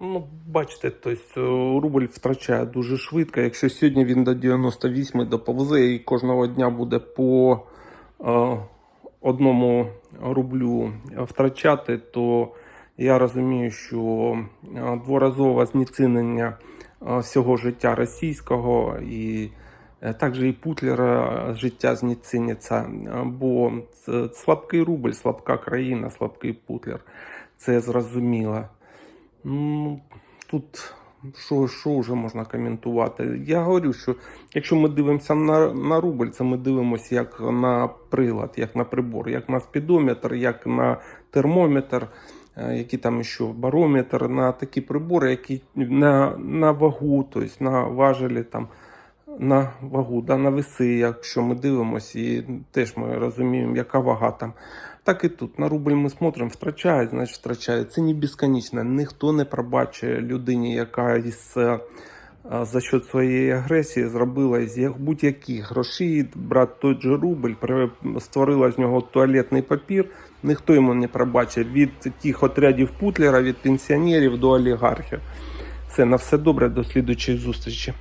Ну, бачите, тобто рубль втрачає дуже швидко. Якщо сьогодні він до 98 доповзе і кожного дня буде по е, одному рублю втрачати, то я розумію, що е, дворазове знецінення е, всього життя російського і е, також і Путлера життя знеціниться, бо слабкий рубль, слабка країна, слабкий Путлер. Це зрозуміло. Ну, тут що, що вже можна коментувати? Я говорю, що якщо ми дивимося на, на рубль, це ми дивимося як на прилад, як на прибор, як на спідометр, як на термометр, е, які там ще барометр, на такі прибори, які на, на вагу, тобто на важелі там. На вагу, да, на веси, якщо ми дивимося, і теж ми розуміємо, яка вага там. Так і тут на рубль ми смотримо, втрачають, значить втрачають. Це не безконечно. Ніхто не пробачить людині, яка із, е, е, за счет своєї агресії зробила як- будь-яких грошей, брати той же рубль, створила з нього туалетний папір. Ніхто йому не пробачить від тих отрядів Путлера, від пенсіонерів до олігархів. Все, на все добре, до слідучої зустрічі.